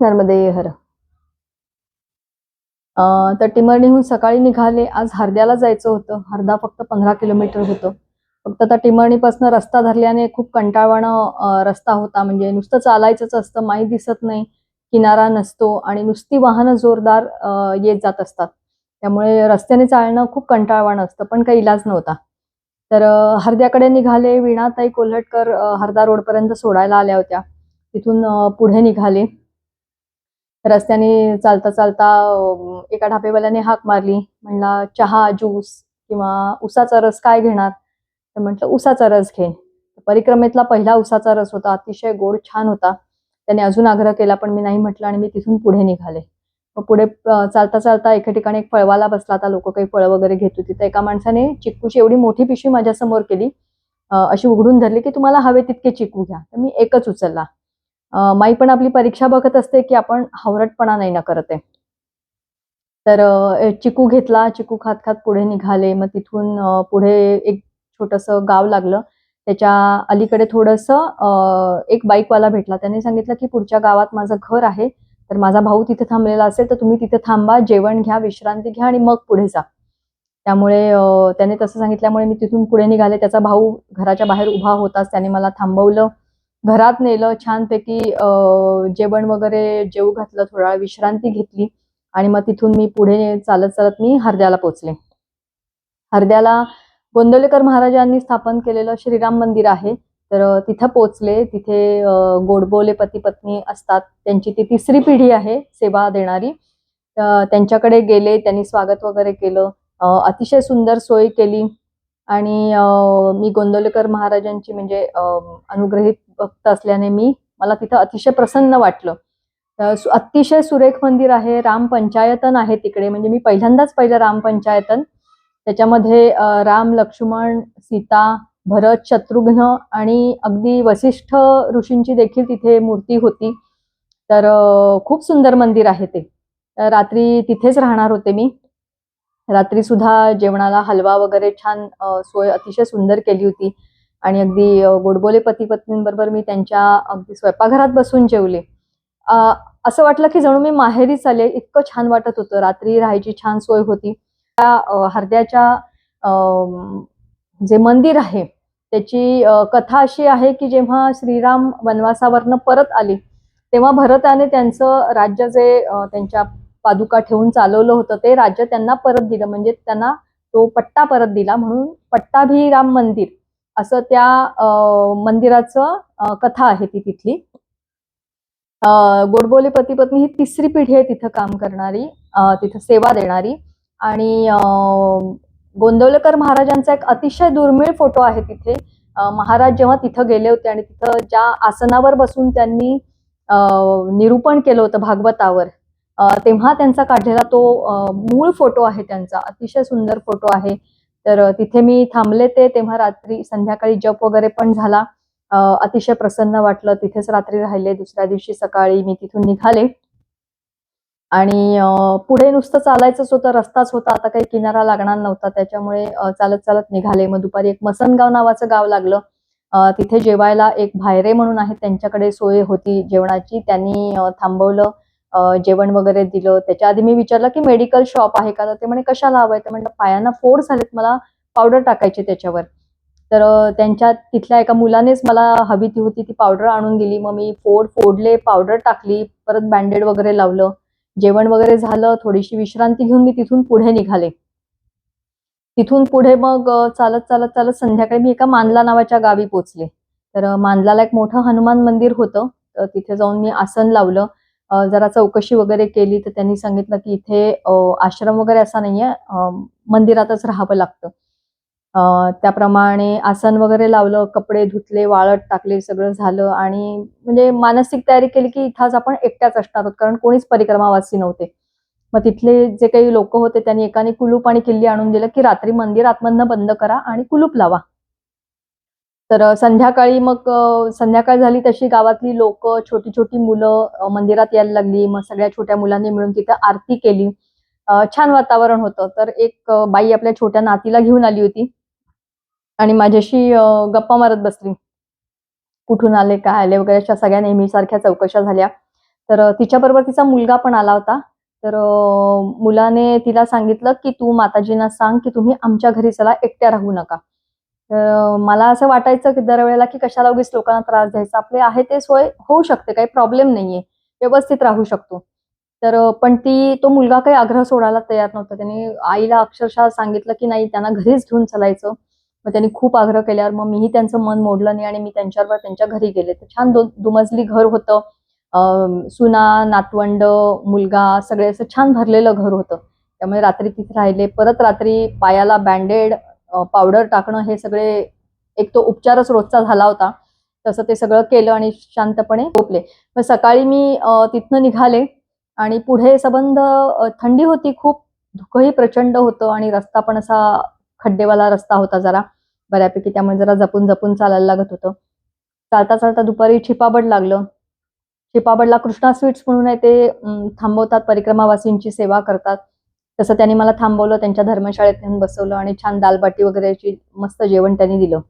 नर्मदे हर. तर टिमरणीहून सकाळी निघाले. आज हरद्याला जायचं होतं. हरदा फक्त पंधरा किलोमीटर होतं. फक्त त्या टिमरणीपासून रस्ता धरल्याने खूप कंटाळवाणं रस्ता होता. म्हणजे नुसतं चालायचंच असतं. माही दिसत नाही. किनारा नसतो. आणि नुसती वाहनं जोरदार येत जात असतात. त्यामुळे रस्त्याने चालणं खूप कंटाळवाणं असतं. पण काही इलाज नव्हता. तर हरद्याकडे निघाले. वीणाताई कोल्हटकर हरदा रोडपर्यंत सोडायला आल्या होत्या. तिथून पुढे निघाले. रस्त्याने चालता चालता एका ढाबेवाल्याने हाक मारली. म्हणला चहा ज्यूस किंवा उसाचा रस काय घेणार? तर म्हटलं उसाचा रस घे परिक्रमेतला पहिला उसाचा रस होता अतिशय गोड छान होता. त्याने अजून आग्रह केला पण मी नाही म्हटलं आणि मी तिथून पुढे निघाले. मग पुढे चालता चालता एका ठिकाणी एक फळवाला बसला. आता लोक काही फळं वगैरे घेत होती तर एका माणसाने चिक्कूची एवढी मोठी पिशवी माझ्यासमोर केली. अशी उघडून धरली की तुम्हाला हवे तितके चिकू घ्या. तर मी एकच उचलला. माई पण आपली परीक्षा बघत असते की आपण हावरटपणा नाही ना करत आहे. तर चिकू घेतला चिकू खात खात पुढे निघाले. मग तिथून पुढे एक छोटस गाव लागलं. त्याच्या अलीकडे थोडस एक बाईकवाला भेटला. त्याने सांगितलं की पुढच्या गावात माझं घर आहे. तर माझा भाऊ तिथे थांबलेला असेल तर तुम्ही तिथे थांबा जेवण घ्या विश्रांती घ्या आणि मग पुढे जा. त्यामुळे त्याने तसं सांगितल्यामुळे मी तिथून पुढे निघाले. त्याचा भाऊ घराच्या बाहेर उभा होताच त्याने मला थांबवलं. घरात नेलं छानपैकी जेवण वगैरे जेवू घातलं थोडा विश्रांती घेतली आणि मग तिथून मी पुढे चालत चालत मी हरद्याला पोचले हरद्याला गोंदवलेकर महाराजांनी स्थापन केलेलं श्रीराम मंदिर आहे. तर तिथं पोचले तिथे गोडबोले पती पत्नी असतात. त्यांची ती तिसरी पिढी आहे सेवा देणारी. त्यांच्याकडे गेले त्यांनी स्वागत वगैरे केलं. अतिशय सुंदर सोय केली. आणि मी गोंदवलेकर महाराजांची म्हणजे अनुग्रहित भक्त असल्याने मी मला तिथं अतिशय प्रसन्न वाटलं. तर अतिशय सुरेख मंदिर आहे राम पंचायतन आहे तिकडे. म्हणजे मी पहिल्यांदाच पहिलं राम पंचायतन. त्याच्यामध्ये राम लक्ष्मण सीता भरत शत्रुघ्न आणि अगदी वसिष्ठ ऋषींची देखील तिथे मूर्ती होती. तर खूप सुंदर मंदिर आहे ते. रात्री तिथेच राहणार होते मी. रात्री सुद्धा जेवणाला हलवा वगैरे छान सोय अतिशय सुंदर केली होती. आणि अगदी गोडबोले पती पत्नींबरोबर मी त्यांच्या अगदी स्वयंपाकघरात बसून जेवले. असं वाटलं की जणू मी माहेरीच आले इतकं छान वाटत होतं. रात्री राहायची छान सोय होती. त्या हरद्याच्या जे मंदिर आहे त्याची कथा अशी आहे की जेव्हा श्रीराम वनवासावरनं परत आले तेव्हा भरताने त्यांचं राज्य जे त्यांच्या पादुका ठेवून चालवलं होतं. ते राज्य त्यांना परत दिलं. म्हणजे त्यांना तो पट्टा परत दिला. म्हणून पट्टाभिराम मंदिर असं त्या मंदिराचं कथा आहे ती तिथली. गोडबोले पती पत्नी ही तिसरी पिढी आहे तिथं काम करणारी तिथं सेवा देणारी. आणि गोंदवलेकर महाराजांचा एक अतिशय दुर्मिळ फोटो आहे तिथे. महाराज जेव्हा तिथं गेले होते आणि तिथं ज्या आसनावर बसून त्यांनी निरूपण केलं होतं भागवतावर तेव्हा त्यांचा काढलेला तो मूळ फोटो आहे त्यांचा अतिशय सुंदर फोटो आहे. तर तिथे मी थांबले ते तेव्हा रात्री संध्याकाळी जप वगैरे पण झाला. अतिशय प्रसन्न वाटलं. तिथेच रात्री राहिले. दुसऱ्या दिवशी सकाळी मी तिथून निघाले. आणि पुढे नुसतं चालायचंच होतं. रस्ताच होता. आता काही किनारा लागणार नव्हता. त्याच्यामुळे चालत चालत निघाले. मग दुपारी एक मसनगाव नावाचं गाव लागलं. तिथे जेवायला एक भायरे म्हणून आहेत त्यांच्याकडे सोय होती जेवणाची. त्यांनी थांबवलं. जेवण वगैरे दिलं. त्याच्या आधी मी विचारलं की मेडिकल शॉप आहे का? तर ते म्हणे कशाला लावायचं म्हणलं पायांना फोड झालेत मला पावडर टाकायची त्याच्यावर. तर त्यांच्या तिथल्या एका मुलानेच मला हवी ती होती ती पावडर आणून दिली. मग मी फोड फोडले पावडर टाकली परत बँडेड वगैरे लावलं. जेवण वगैरे झालं थोडीशी विश्रांती घेऊन मी तिथून पुढे निघाले. तिथून पुढे मग चालत चालत चालत संध्याकाळी मी एका मानला नावाच्या गावी पोचले. तर मानलाला एक मोठं हनुमान मंदिर होतं. तर तिथे जाऊन मी आसन लावलं. जरा चौकशी वगैरे केली तर त्यांनी सांगितलं की इथे आश्रम वगैरे असा नाहीये. मंदिरातच राहावं लागतं. त्याप्रमाणे आसन वगैरे लावलं कपडे धुतले वाळत टाकले सगळं झालं आणि म्हणजे मानसिक तयारी केली की इथंच आपण एकट्याच असणार आहोत कारण कोणीच परिक्रमावासी नव्हते. मग तिथले जे काही लोक होते त्यांनी एकाने कुलूप आणि किल्ली आणून दिलं की रात्री मंदिर आतमधनं बंद करा आणि कुलूप लावा. तर संध्याकाळी मग संध्याकाळ झाली तशी गावातली लोक छोटी छोटी मुलं मंदिरात यायला लागली. मग सगळ्या छोट्या मुलांनी मिळून तिथं आरती केली. छान वातावरण होतं. तर एक बाई आपल्या छोट्या नातीला घेऊन आली होती. आणि माझ्याशी गप्पा मारत बसली. कुठून आले काय आले वगैरे अशा सगळ्या नेहमीसारख्या चौकशा झाल्या. तर तिच्याबरोबर तिचा मुलगा पण आला होता. तर मुलाने तिला सांगितलं की तू माताजींना सांग की तुम्ही आमच्या घरी चला एकट्या राहू नका. तर मला असं वाटायचं की दरवेळेला की कशाला उगीच लोकांना त्रास द्यायचा. आपले आहे ते सोय होऊ शकते काही प्रॉब्लेम नाहीये. व्यवस्थित राहू शकतो. तर पण ती तो मुलगा काही आग्रह सोडायला तयार नव्हता. त्याने आईला अक्षरशः सांगितलं की नाही त्यांना घरीच घेऊन चलायचं. मग त्यांनी खूप आग्रह केल्यावर मग मीही त्यांचं मन मोडलं नाही आणि मी त्यांच्यावर त्यांच्या घरी गेले. तर छान दोन दुमजली घर होतं. सुना नातवंड मुलगा सगळे असं छान भरलेलं घर होतं. त्यामुळे रात्री तिथे राहिले. परत रात्री पायाला बँडेड पावडर टाकणं हे सगळे एक तो उपचारच रोजचा झाला होता. तसं ते सगळं केलं आणि शांतपणे झोपले. मग सकाळी मी तिथनं निघाले आणि पुढे सबंध थंडी होती खूप धुकंही प्रचंड होतं आणि रस्ता पण असा खड्डेवाला रस्ता होता जरा. बऱ्यापैकी त्यामुळे जरा जपून जपून चालायला लागत होतं. चालता चालता दुपारी छिपाबड लागलं. छिपाबडला कृष्णा स्वीट्स म्हणून आहे ते थांबवतात परिक्रमावासींची सेवा करतात. तसं त्यांनी मला थांबवलं त्यांच्या धर्मशाळेत नेऊन बसवलं आणि छान दालबाटी वगैरेची मस्त जेवण त्यांनी दिलं.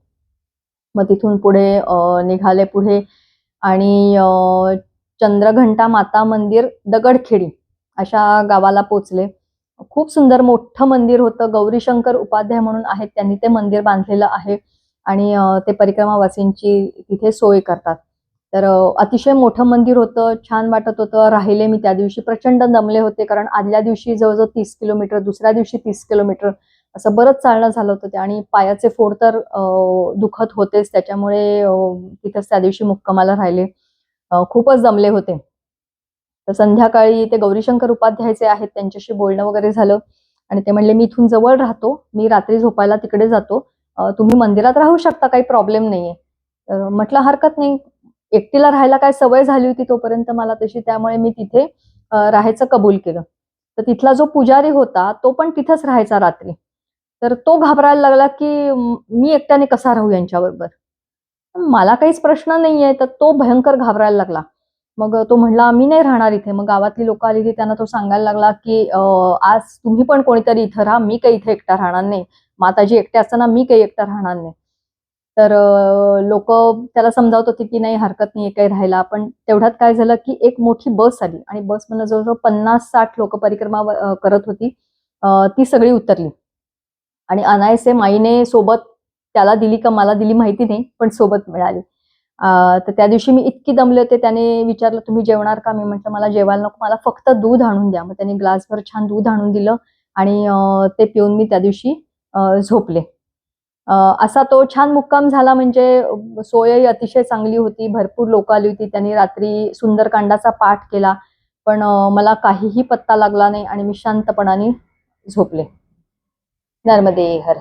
मग तिथून पुढे निघाले पुढे आणि चंद्रघंटा माता मंदिर दगडखेडी अशा गावाला पोचले. खूप सुंदर मोठं मंदिर होतं. गौरीशंकर उपाध्याय म्हणून आहेत त्यांनी ते मंदिर बांधलेलं आहे आणि ते परिक्रमावासींची तिथे सोय करतात. तर अतिशय मोठं मंदिर होतं छान वाटत होतं. राहिले मी त्या दिवशी. प्रचंड दमले होते कारण आदल्या दिवशी जवळजवळ तीस किलोमीटर दुसऱ्या दिवशी तीस किलोमीटर असं बरंच चालणं झालं होतं ते. आणि पायाचे फोड तर दुखत होतेच. त्याच्यामुळे तिथंच त्या दिवशी मुक्कामाला राहिले. खूपच दमले होते. तर संध्याकाळी ते गौरीशंकर उपाध्यायचे आहेत. त्यांच्याशी बोलणं वगैरे झालं. आणि ते म्हणले मी इथून जवळ राहतो. मी रात्री झोपायला तिकडे जातो. तुम्ही मंदिरात राहू शकता. काही प्रॉब्लेम नाहीये. तर म्हटलं हरकत नाही. एकटीला राहायला काय सवय झाली होती तोपर्यंत मला तशी त्यामुळे मी तिथे राहायचं कबूल केलं. तर तिथला जो पुजारी होता तो पण तिथंच राहायचा रात्री. तर तो घाबरायला लागला की मी एकट्याने कसा राहू यांच्याबरोबर? मला काहीच प्रश्न नाहीये तर तो भयंकर घाबरायला लागला. मग तो म्हणला मी नाही राहणार इथे. मग गावातली लोक आली की त्यांना तो सांगायला लागला की आज तुम्ही पण कोणीतरी इथं राहा मी काही इथे एकटा राहणार नाही. माताजी एकटे असताना मी काही एकटा राहणार नाही. तर लोक त्याला समजावत होते की नाही हरकत नाही काही राहायला. पण तेवढ्यात काय झालं की एक मोठी बस आली आणि बस म्हणून जवळजवळ पन्नास साठ लोक परिक्रमा करत होती. ती सगळी उतरली. आणि अनायसे माईने सोबत त्याला दिली का मला दिली माहिती नाही पण सोबत मिळाली. तर त्या दिवशी मी इतकी दमले होते. त्याने विचारलं तुम्ही जेवणार का? मी म्हटलं मला जेवायला नको. मला फक्त दूध आणून द्या. मग त्याने ग्लासभर छान दूध आणून दिलं आणि ते पिऊन मी त्या दिवशी झोपले. असा तो छान मुक्काम झाला म्हणजे सोय सोयही अतिशय चांगली होती. भरपूर लोक आली होती. त्यांनी रात्री सुंदरकांडाचा पाठ केला. पण मला काहीही पत्ता लागला नाही आणि मी शांतपणाने झोपले. नर्मदे हर